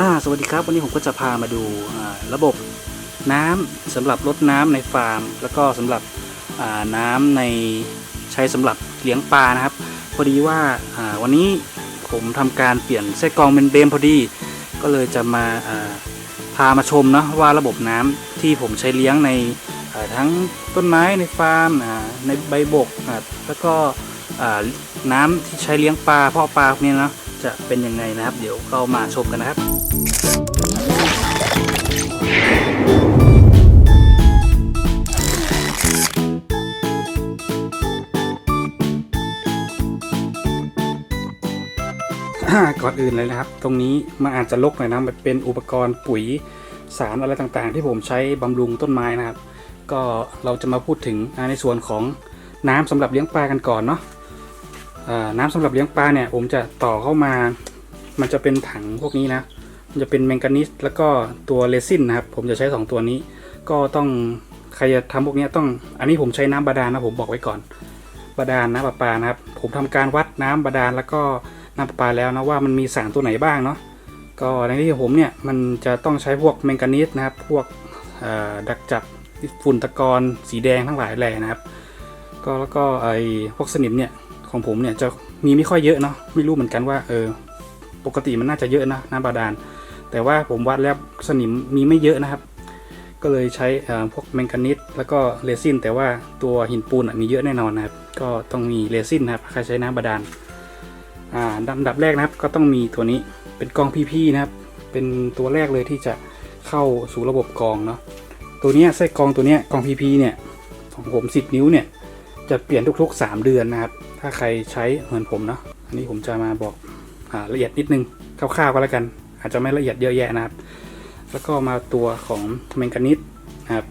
อ่าสวัสดีครับ วันนี้ผมก็จะพามาดูระบบน้ำสำหรับรดน้ำในฟาร์ม แล้วก็สำหรับน้ำในใช้สำหรับเลี้ยงปลานะครับ พอดีว่าวันนี้ผมทำการเปลี่ยนไส้กรองเป็นเบมพอดี ก็เลยจะมาพามาชมเนาะว่าระบบน้ำที่ผมใช้เลี้ยงในทั้งต้นไม้ในฟาร์มในใบบกแล้วก็น้ำที่ใช้เลี้ยงปลาเพาะปลาพวกนี้นะ จะเป็นยังไงนะครับ เดี๋ยวเรามาชมกันนะครับ ก่อนอื่นเลยนะครับ ตรงนี้มันอาจจะลกหน่อยนะมันเป็นอุปกรณ์ปุ๋ยสารอะไรต่างๆ ที่ผมใช้บำรุงต้นไม้นะครับ ก็เราจะมาพูดถึงในส่วนของน้ำสำหรับเลี้ยงปลากันก่อนเนาะ น้ำสำหรับเลี้ยงปลาเนี่ยผมจะต่อเข้ามา มันจะเป็นถังพวกนี้นะ มันจะเป็นแมงกานิสแล้วก็ตัวเรซินนะครับ ผมจะใช้ 2 ตัวนี้ ก็ต้องใครจะทำพวกนี้ต้อง อันนี้ผมใช้น้ำบาดาลนะผมบอกไว้ก่อน บาดาลน้ำประปานะครับ ผมทำการวัดน้ำบาดาลแล้วก็น้ำประปาแล้วนะว่ามันมีสารตัวไหนบ้างเนาะ ก็ในที่ผมเนี่ยมันจะต้องใช้พวกแมงกานีสนะครับ พวกดักจับฝุ่นตะกอนสีแดงทั้งหลายแหล่นะครับ ก็แล้วก็ไอ้พวกสนิมเนี่ย ของผมเนี่ยจะมีไม่ค่อยเยอะเนาะไม่รู้เหมือนกันว่าเออปกติมันน่าจะเยอะนะน้ำบาดาล แต่ว่าผมวัดแล้วสนิมมีไม่เยอะนะครับ ก็เลยใช้พวกแมงกานีสแล้วก็เรซินแต่ว่าตัวหินปูนมีเยอะแน่นอนนะครับ ก็ต้องมีเรซินนะครับใครใช้น้ำบาดาลอ่าดับแรกนะครับก็ต้องมีตัวนี้เป็นกองพีพีนะครับ เป็นตัวแรกเลยที่จะเข้าสู่ระบบกองเนาะตัวเนี้ยไส้กองตัวเนี้ยกองพีพีเนี่ยของผม10 นิ้วเนี่ย จะเปลี่ยนทุกๆ 3 เดือนนะครับ ถ้าใครใช้เหมือนผมเนาะอันนี้ผมจะมาบอกอาละเอียดนิดนึงคร่าวๆก็แล้วกัน อาจจะไม่ละเอียดเยอะแยะนะครับ แล้วก็มาตัวของแมงกานิสนะครับ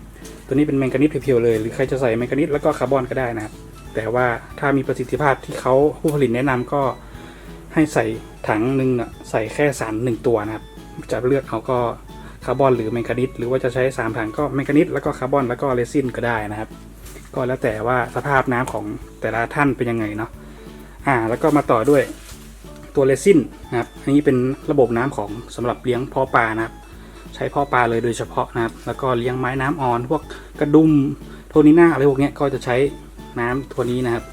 ตัวนี้เป็นแมงกานิสเพียวๆเลย หรือใครจะใส่แมงกานิสแล้วก็คาร์บอนก็ได้นะครับ แต่ว่าถ้ามีประสิทธิภาพที่เขาผู้ผลิตแนะนำก็ให้ใส่ถังหนึ่งน่ะใส่แค่สารหนึ่งตัวนะครับ จะเลือกเอาก็คาร์บอนหรือแมงกานิสหรือว่าจะใช้สามถังก็แมงกานิสแล้วก็คาร์บอนแล้วก็เรซินก็ได้นะครับ ก็แล้วแต่ว่าสภาพน้ำของแต่ละท่านเป็นยังไงเนาะอ่าแล้วก็มาต่อด้วยตัวเรซินนะครับอันนี้เป็นระบบน้ำของสำหรับเลี้ยงพาะปลานะครับ ใช้พาะปลาเลยโดยเฉพาะนะครับ แล้วก็เลี้ยงไม้น้ำอ่อน พวกกระดุมโทนิน่าอะไรพวกเนี้ยก็จะใช้น้ำตัวนี้นะครับ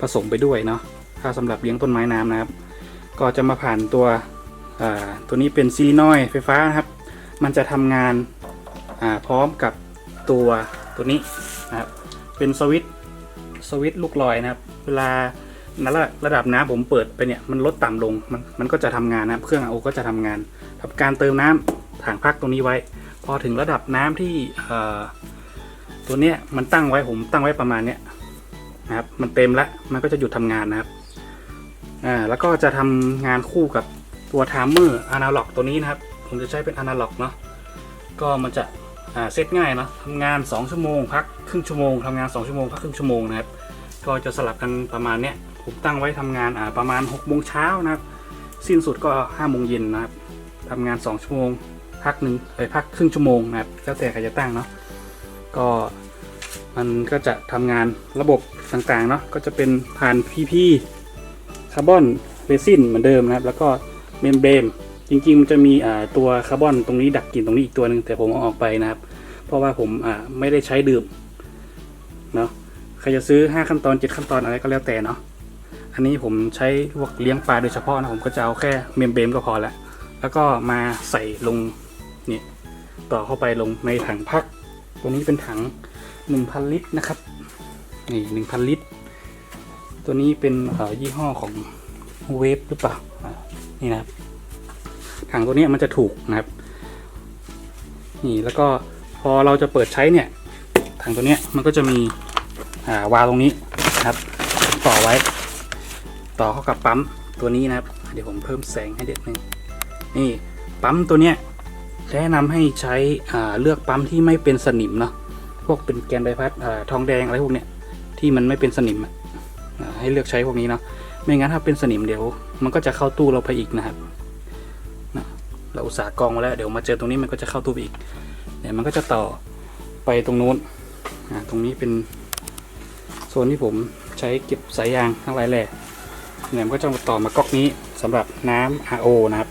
ผสมไปด้วยเนาะถ้าสำหรับเลี้ยงต้นไม้น้ำนะครับ ก็จะมาผ่านตัวอ่าตัวนี้เป็นซีลินอยด์ไฟฟ้านะครับ มันจะทำงานอ่าพร้อมกับตัวตัวนี้นะครับ เป็นสวิตสวิตลูกลอยนะครับ เวลาระระดับน้ำผมเปิดไปเนี่ยมันลดต่ำลงมันมันก็จะทำงานนะครับ เครื่องโอก็จะทำงานทำการเติมน้ำถังพักตรงนี้ไว้ พอถึงระดับน้ำที่ตัวเนี้ยมันตั้งไว้ผมตั้งไว้ประมาณเนี้ยนะครับ มันเต็มแล้วมันก็จะหยุดทำงานนะครับอ่าแล้วก็จะทำงานคู่กับตัวไทม์เมอร์อนาล็อกตัวนี้นะครับ ผมจะใช้เป็นอนาล็อกเนาะก็มันจะ เซตง่ายเนาะทำงาน 2 ชั่วโมง พักครึ่งชั่วโมงทำงาน 2 ชั่วโมงพักครึ่งชั่วโมงนะครับก็จะสลับกันประมาณเนี้ยผมตั้งไว้ทำงานอ่าประมาณ6โมงเช้านะครับ สิ้นสุดก็5โมงเย็นนะครับทำงาน 2 ชั่วโมง พักหนึ่งเอ้ยพักครึ่งชั่วโมงนะครับแล้วแต่ใครจะตั้งเนาะก็มันก็จะทำงานระบบต่างๆเนาะก็จะเป็นผ่าน PP คาร์บอนเรซินเหมือนเดิมนะครับ แล้วก็เมมเบรมจริงๆมันจะมีอ่าตัวคาร์บอนตรงนี้ดักกลิ่นตรงนี้อีกตัวหนึ่งแต่ผมเอาออกไปนะครับ เพราะว่าผมอ่าไม่ได้ใช้ดื่มเนาะใครจะซื้อ 5 ขั้นตอน 7 ขั้นตอนอะไรก็แล้วแต่เนาะอันนี้ผมใช้พวกเลี้ยงปลาโดยเฉพาะนะผมก็จะเอาแค่เมมเบมก็พอละแล้วก็มาใส่ลงนี่ต่อเข้าไปลงในถังพัก ตัวนี้เป็นถัง 1,000 ลิตรนะครับนี่1,000 ลิตร ตัวนี้เป็นยี่ห้อของเวฟหรือเปล่านี่นะครับถังตัวนี้มันจะถูกนะครับ นี่แล้วก็ พอเราจะเปิดใช้เนี่ยถังตัวเนี้ยมันก็จะมีาวาล์วตรงนี้นะครับ ต่อไว้ ต่อเข้ากับปั๊มตัวนี้นะครับ เดี๋ยวผมเพิ่มแสงให้เด็ดนึงนี่ปั๊มตัวเนี้ยแนะนำให้ใช้เลือกปั๊มที่ไม่เป็นสนิมเนาะพวกเป็นแกนไดพัดอทองแดงอะไรพวกเนี้ยที่มันไม่เป็นสนิมอะให้เลือกใช้พวกนี้เนาะไม่งั้นถ้าเป็นสนิมเดี๋ยว มันก็จะเข้าตู้เราไปอีกนะครับเราอุตส่าห์กรองมาแล้วเดี๋ยวมาเจอตรงนี้มันก็จะเข้าตู้ไปอีก เดี๋ยวมันก็จะต่อไปตรงนู้นตรงนี้เป็นโซนที่ผมใช้เก็บสายยางทั้งหลายแหล่เนี่ยมันก็จะมาต่อมาก๊อกนี้สำหรับน้ำ RO นะครับ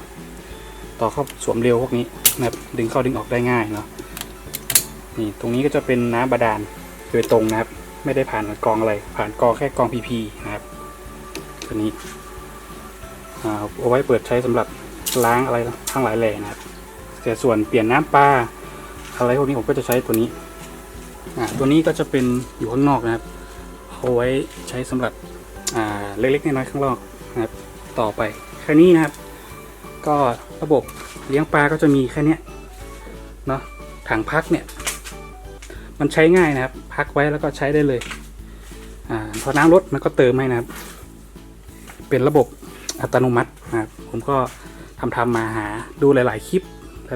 ต่อเข้าสวมเร็วพวกนี้นะครับดึงเข้าดึงออกได้ง่ายเนาะนี่ตรงนี้ก็จะเป็นน้ำบาดาลโดยตรงนะครับ ไม่ได้ผ่านกรองอะไร ผ่านกรองแค่กรองพีพีนะครับตัวนี้เอาไว้เปิดใช้สำหรับล้างอะไรทั้งหลายแหล่นะครับแต่ส่วนเปลี่ยนน้ำปลา อะไรพวกนี้ผมก็จะใช้ตัวนี้อ่ตัวนี้ก็จะเป็นอยู่ข้างนอกนะครับเอาไว้ใช้สำหรับอ่าเล็กๆน้อยๆข้างนอกนะครับ ต่อไปแค่นี้นะครับ ก็ระบบเลี้ยงปลาก็จะมีแค่นี้เนาะถังพักเนี่ย มันใช้ง่ายนะครับ พักไว้แล้วก็ใช้ได้เลยอ่าพอน้ำลดมันก็เติมให้นะครับ เป็นระบบอัตโนมัตินะครับ ผมก็ทำทำมาหาดูหลาย ๆ คลิป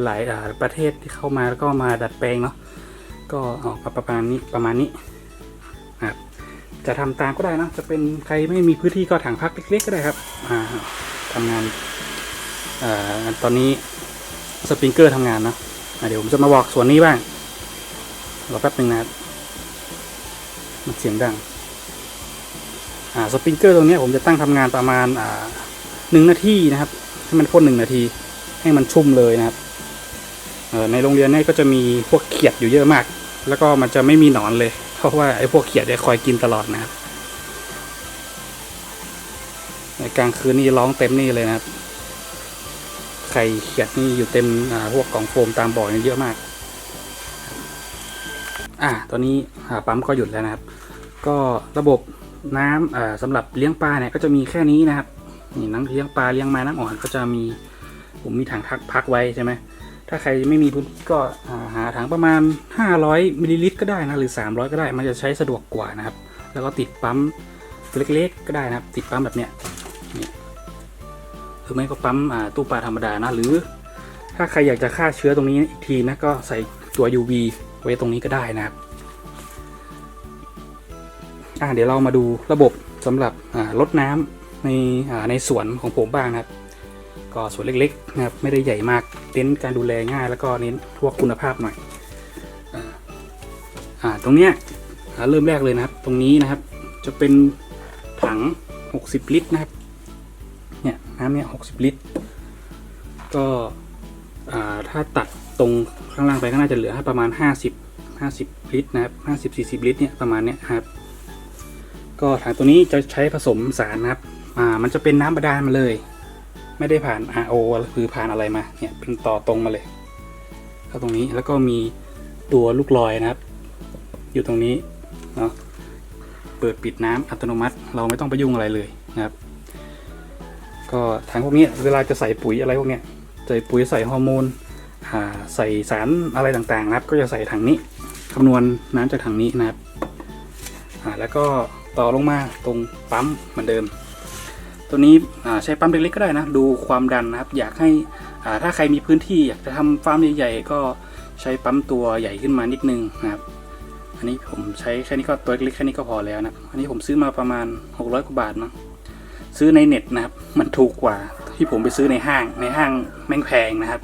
หลายๆประเทศที่เข้ามาแล้วก็มาดัดแปลงเนาะก็ออกมาประมาณนี้ประมาณนี้ครับจะทำตามก็ได้นะจะเป็นใครไม่มีพื้นที่ก็ถังพักเล็กๆก็ได้ครับอ่าทำงานอตอนนี้สปริงเกอร์ทำงานเนาะเดี๋ยวผมจะมาบอกส่วนนี้บ้างรอแป๊บหนึ่งนะมันเสียงดังสปริงเกอร์ตรงนี้ผมจะตั้งทำงานประมาณหนึ่งนาทีนะครับ ให้มันพ่นหนึ่งนาที ให้มันชุ่มเลยนะครับ ในโรงเรียนนี่ก็จะมีพวกเขียดอยู่เยอะมาก แล้วก็มันจะไม่มีหนอนเลย เพราะว่าไอ้พวกเขียดเนี่ยคอยกินตลอดนะครับในกลางคืนนี่ร้องเต็มนี่เลยนะครับไข่เขียดนี่อยู่เต็มพวกกล่องโฟมตามบ่อนี่เยอะมาก อ่าตอนนี้ปั๊มก็หยุดแล้วนะครับ ก็ระบบน้ำอ่าสำหรับเลี้ยงปลาเนี่ยก็จะมีแค่นี้นะครับ นี่น้ำเลี้ยงปลาเลี้ยงไม้น้ำอ่อนก็จะมีผมมีถังพักพักไว้ใช่ไหม ถ้าใครไม่มีพื้นที่ก็หาถังประมาณ 500มิลลิลิตรก็ได้นะหรือ 300 ก็ได้ มันจะใช้สะดวกกว่านะครับ แล้วก็ติดปั๊มเล็กๆก็ได้นะครับ ติดปั๊มแบบเนี้ยนี่หรือไม่ก็ปั๊มตู้ปลาธรรมดานะหรือ ถ้าใครอยากจะฆ่าเชื้อตรงนี้อีกทีนะก็ใส่ตัว UV ไว้ตรงนี้ก็ได้นะครับเดี๋ยวเรามาดูระบบสำหรับอ่าลดน้ำในในสวนของผมบ้างนะครับ ก็สวนเล็กๆนะครับไม่ได้ใหญ่มากเน้นการดูแลง่าย แล้วก็เน้นพวกคุณภาพหน่อยอ่าตรงเนี้ยเริ่มแรกเลยนะครับ ตรงนี้นะครับ จะเป็นถัง 60 ลิตรนะครับเนี่ยน้ำเนี่ย60ลิตร ก็ถ้าตัดตรงข้างล่างไปก็น่าจะเหลือประมาณ 50 50 ลิตรนะครับ50 40 ลิตรเนี่ยประมาณเนี้ยครับ ก็ถังตัวนี้จะใช้ผสมสารนะครับ อ่า มันจะเป็นน้ำบาดาลมาเลย ไม่ได้ผ่าน RO หรือผ่านอะไรมาเนี่ยเป็นต่อตรงมาเลยเข้าตรงนี้แล้วก็มีตัวลูกลอยนะครับ อยู่ตรงนี้เนาะเปิดปิดน้ำอัตโนมัติ เราไม่ต้องไปยุ่งอะไรเลยนะครับ ก็ถังพวกนี้เวลาจะใส่ปุ๋ยอะไรพวกเนี้ยใส่ปุ๋ยใส่ฮอร์โมนใส่สารอะไรต่างๆนะครับ ก็จะใส่ถังนี้คำนวณน้ำจากถังนี้นะครับแล้วก็ต่อลงมาตรงปั๊มเหมือนเดิม ตัวนี้ใช้ปั๊มเล็กๆก็ได้นะ ดูความดันนะครับ อยากให้ถ้าใครมีพื้นที่อยากจะทำฟาร์มใหญ่ๆก็ใช้ปั๊มตัวใหญ่ขึ้นมานิดนึงนะครับ อันนี้ผมใช้แค่นี้ก็ตัวเล็กๆแค่นี้ก็พอแล้วนะอันนี้ผมซื้อมาประมาณ 600กว่าบาทมั้งซื้อในเน็ตนะครับ มันถูกกว่าที่ผมไปซื้อในห้างในห้างแม่งแพงนะครับ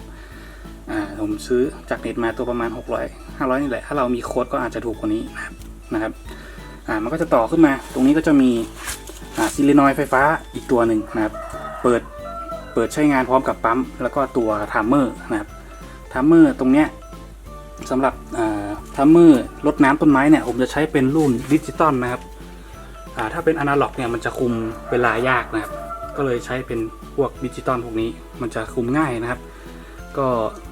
ผมซื้อจากเน็ตมาตัวประมาณ 600 500นี่แหละถ้าเรามีโค้ดก็อาจจะถูกกว่านี้นะครับนะครับ อ่ามันก็จะต่อขึ้นมา ตรงนี้ก็จะมี ซิลินอยด์ไฟฟ้าอีกตัวหนึ่งนะครับ เปิด เปิดใช้งานพร้อมกับปั๊ม แล้วก็ตัวไทม์เมอร์นะครับไทม์เมอร์ตรงเนี้ยสำหรับอ่ามเมอร์ลดน้ำต้นไม้เนี่ย ผมจะใช้เป็นรุ่นดิจิตอลนะครับ ถ้าเป็นอนาล็อกเนี่ยมันจะคุมเวลายากนะครับ ก็เลยใช้เป็นพวกดิจิตอลพวกนี้ มันจะคุมง่ายนะครับ ก็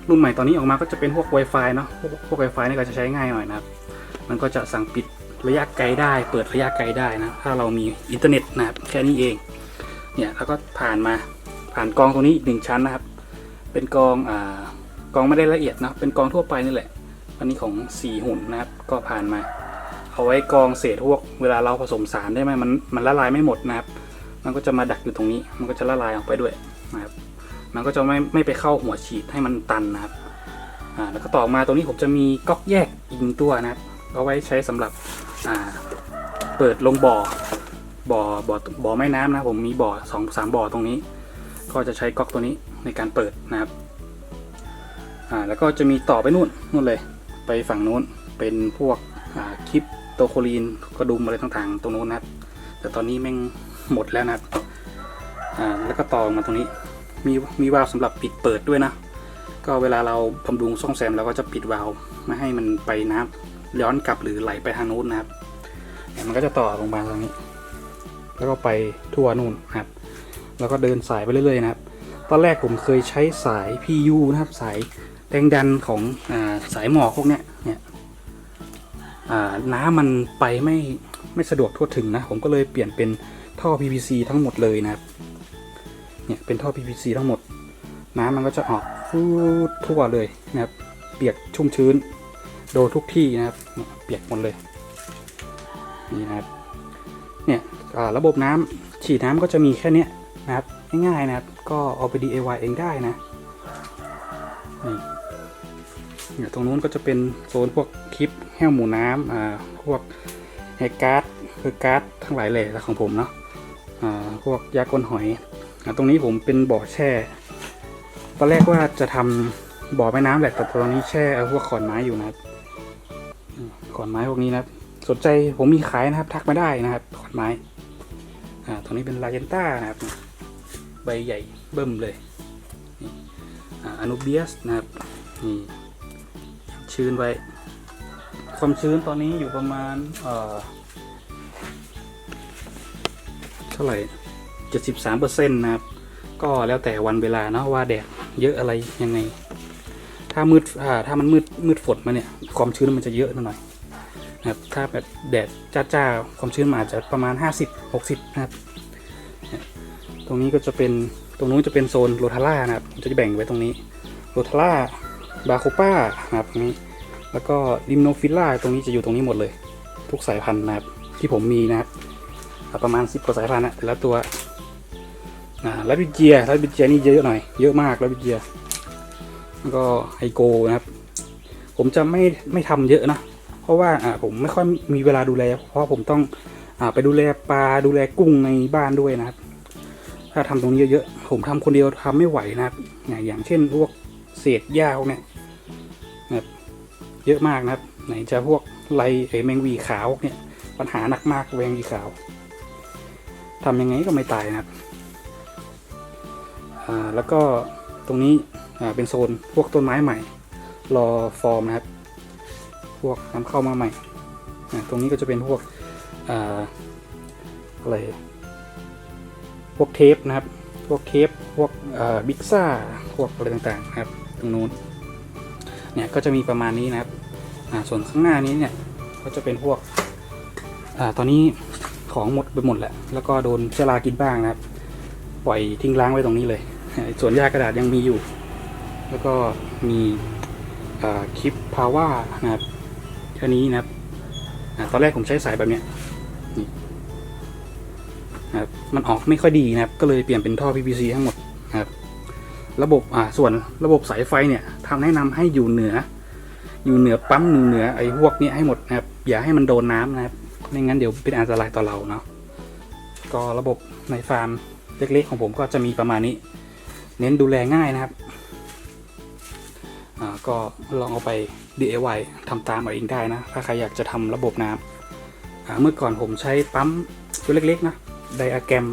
รุ่นใหม่ตอนนี้ออกมาก็จะเป็นพวก Wi-Fi เนาะ พวกพวก Wi-Fi นี่ก็จะใช้ง่ายหน่อยนะครับ มันก็จะสั่งปิด ระยะไกลได้ เปิดระยะไกลได้นะ ถ้าเรามีอินเทอร์เน็ตนะครับแค่นี้เอง เนี่ยแล้วก็ผ่านมาผ่านกองตรงนี้อีกหนึ่งชั้นนะครับ เป็นกองอ่ากองไม่ได้ละเอียดนะเป็นกองทั่วไปนี่แหละ อันนี้ของสีหุ่นนะครับ ก็ผ่านมา เอาไว้กองเศษพวกเวลาเราผสมสารได้ไหมมันมันละลายไม่หมดนะครับ มันก็จะมาดักอยู่ตรงนี้ มันก็จะละลายออกไปด้วยนะครับ มันก็จะไม่ไม่ไปเข้าหัวฉีดให้มันตันนะครับอ่าแล้วก็ต่อมาตรงนี้ผมจะมีก๊อกแยกอีกหนึ่งตัวนะครับเอาไว้ใช้สำหรับ เปิดลงบ่อ บ่อ บ่อ บ่อแม่น้ำนะผมมีบ่อสองสามบ่อตรงนี้ ก็จะใช้ก๊อกตัวนี้ในการเปิดนะครับ อ่า แล้วก็จะมีต่อไปนู่นนู่นเลย ไปฝั่งนู้น เป็นพวกอ่าคลิปโตโคลีนกระดุมอะไรต่างๆ ตรงนู้นนะครับ แต่ตอนนี้แม่งหมดแล้วนะครับ อ่า แล้วก็ต่อมาตรงนี้ มี มีวาล์วสำหรับปิดเปิดด้วยนะ ก็เวลาเราบำรุงซ่อมแซมเราก็จะปิดวาล์วไม่ให้มันไปน้ำ ย้อนกลับหรือไหลไปทางนู้นนะครับเนี่ยมันก็จะต่อลงมาตรงนี้ แล้วก็ไปทั่วนู่นครับ แล้วก็เดินสายไปเรื่อยๆนะครับ ตอนแรกผมเคยใช้สาย PU นะครับ สายแรงดันของอาสายหมอกพวกเนี้ยเนี่ยน้ำมันไปไม่ไม่สะดวกทั่วถึงนะ ผมก็เลยเปลี่ยนเป็นท่อ PVC ทั้งหมดเลยนะครับ เนี่ยเป็นท่อ PVC ทั้งหมด น้ำมันก็จะออกฟูดทั่วเลยนะครับ เปียกชุ่มชื้น โดนทุกที่นะครับเปียกหมดเลยนี่นะครับเนี่ยระบบน้ำฉีดน้ำก็จะมีแค่นี้นะครับง่ายๆนะครับ ก็เอาไป DIY เองได้นะนี่เนี่ยตรงนู้นก็จะเป็นโซนพวกคลิปแห้วหมูน้ำอ่าพวกไฮการ์ดคือการ์ดทั้งหลายแหล่ของผมเนาะอ่าพวกยากลหอยอ่าตรงนี้ผมเป็นบ่อแช่ ตอนแรกว่าจะทำบ่อแม่น้ำแหละแต่ตอนนี้แช่เอาพวกขอนไม้อยู่นะครับ ขอนไม้พวกนี้นะครับ สนใจผมมีขายนะครับ ทักมาได้นะครับ ขอนไม้ อ่าตรงนี้เป็นลาเจนต้านะครับ ใบใหญ่เบิ่มเลยอาอนุเบียสนะครับนี่ชื้นไว้ ความชื้นตอนนี้อยู่ประมาณเอ่อเท่าไหร่เจ็ดสิบสามเปอร์เซ็นต์นะครับ ก็แล้วแต่วันเวลาเนาะว่าแดดเยอะอะไรยังไง ถ้ามืดอ่าถ้ามันมืดมืดฝนมาเนี่ย ความชื้นมันจะเยอะหน่อย นะครับถ้าแบบแดดจ้าๆความชื้นอาจจะประมาณ 50-60 นะครับ ตรงนี้ก็จะเป็นตรงนู้นจะเป็นโซนโรทาร่านะครับจะแบ่งไว้ตรงนี้โรทาร่าบาโคป้านะครับนี้แล้วก็ลิมโนฟิลล่าตรงนี้จะอยู่ตรงนี้หมดเลย ทุกสายพันธุ์นะครับที่ผมมีนะครับประมาณ 10กว่าสายพันธุ์นะแต่ละตัวอ่าลาบิเจียลาบิเจียนี่เยอะหน่อยเยอะมากลาบิเจียแล้วก็ไฮโกนะครับ ผมจะไม่ไม่ทำเยอะนะ เพราะว่าผมไม่ค่อยมีเวลาดูแล เพราะผมต้องอไปดูแลปลาดูแลกุ้งในบ้านด้วยนะครับ ถ้าทำตรงนี้เยอะๆผมทำคนเดียวทำไม่ไหวนะครับอย่างเช่นพวกเศษหญ้าพวกเนี้ยนะครับเยอะมากนะครับ ไหนจะพวกไรไอแมงวีขาวเนี้ยปัญหาหนักมากแมงวีขาวทำยังไงก็ไม่ตายนะครับแล้วก็ตรงนี้เป็นโซนพวกต้นไม้ใหม่ รอฟอร์มนะครับ วกนำเข้ามาใหม่ ตรงนี้ก็จะเป็นพวกอ่าอะไร พวกเทปนะครับ พวกเทป พวกบิ๊กซ่า พวกอะไรต่างๆนะครับ ตรงนู้น เนี่ยก็จะมีประมาณนี้นะครับ ส่วนข้างหน้านี้เนี่ยก็จะเป็นพวกอตอนนี้ของหมดไปหมดแหละ แล้วก็โดนเชื้อรากินบ้างนะครับ ปล่อยทิ้งล้างไว้ตรงนี้เลย ส่วนหญ้ากระดาษยังมีอยู่ แล้วก็มีคลิปพาว่านะครับ ค่นี้นะครับตอนแรกผมใช้สายแบบเนี้ยนะครับมันออกไม่ค่อยดีนะครับ ก็เลยเปลี่ยนเป็นท่อ PVC ทั้งหมดนะครับ ระบบอ่าส่วนระบบสายไฟเนี่ยทำแนะนำให้อยู่เหนือ อยู่เหนือปั๊มเหนือไอ้พวกเนี้ยให้หมดนะครับ อย่าให้มันโดนน้ำนะครับไม่งั้นเดี๋ยวเป็นอันตรายต่อเราเนาะก็ระบบในฟาร์มเล็กๆของผมก็จะมีประมาณนี้ เน้นดูแลง่ายนะครับก็ลองเอาไป DIY ทำตามเอาเองได้นะ ถ้าใครอยากจะทำระบบน้ำเมื่อก่อนผมใช้ปั๊มตัวเล็กๆนะไดอะแกรม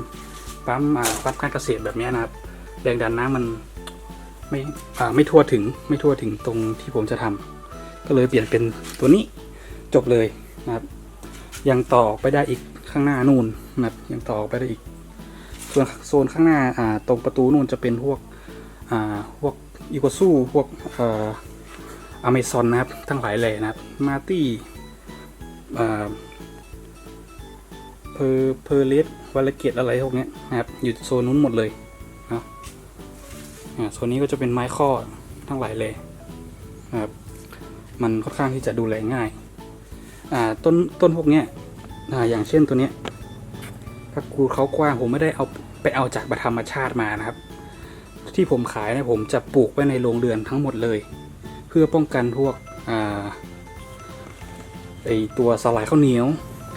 ปั๊มอ่าปั๊มการเกษตรแบบนี้นะครับ แรงดันน้ำมันไม่ไม่ทั่วถึงไม่ทั่วถึงตรงที่ผมจะทำก็เลยเปลี่ยนเป็นตัวนี้จบเลยนะครับ ยังต่อไปได้อีกข้างหน้านู่นนะครับยังต่อไปได้อีก ส่วนโซนข้างหน้าตรงประตูนู่นจะเป็นพวกพวกอีโกซูพวก อเมซอนนะครับ ทั้งหลายแหล่นะครับมาตี้อ่าเพอร์เพอร์เลสวาลเกตอะไรพวกนี้นะครับ อยู่โซนนู้นหมดเลยนะโซนนี้ก็จะเป็นไม้ข้อทั้งหลายเลยนะครับมันค่อนข้างที่จะดูแลง่ายอ่าต้นต้นพวกนี้อ่าอย่างเช่นตัวนี้ถ้ากูเขากว้างผมไม่ได้เอาไปเอาจากธรรมชาติมานะครับ ที่ผมขายเนี่ยผมจะปลูกไว้ในโรงเรือนทั้งหมดเลย พื่อป้องกันพวกอ่าไอตัวสลายข้าวเหนียว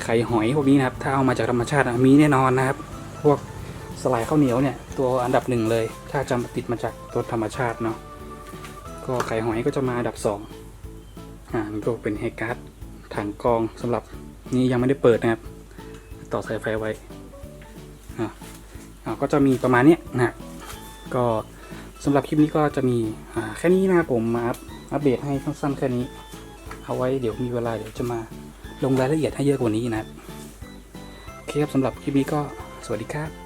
ไข่หอยพวกนี้นะครับถ้าเอามาจากธรรมชาติมีแน่นอนนะครับ พวกสลายข้าวเหนียวเนี่ยตัวอันดับหนึ่งเลย ถ้าจำติดมาจากตัวธรรมชาติเนาะก็ไข่หอยก็จะมาอันดับสองอ่าก็เป็นไฮการ์ดถังกองสำหรับนี่ยังไม่ได้เปิดนะครับ ต่อสายไฟไว้อ่าก็จะมีประมาณนี้นะก็สำหรับคลิปนี้ก็จะมีอ่าแค่นี้นะครับผมมาอัป อัปเดตให้สั้นๆแค่นี้ เอาไว้เดี๋ยวมีเวลาเดี๋ยวจะมาลงรายละเอียดให้เยอะกว่านี้นะโอเคครับสำหรับคลิปนี้ก็สวัสดีครับ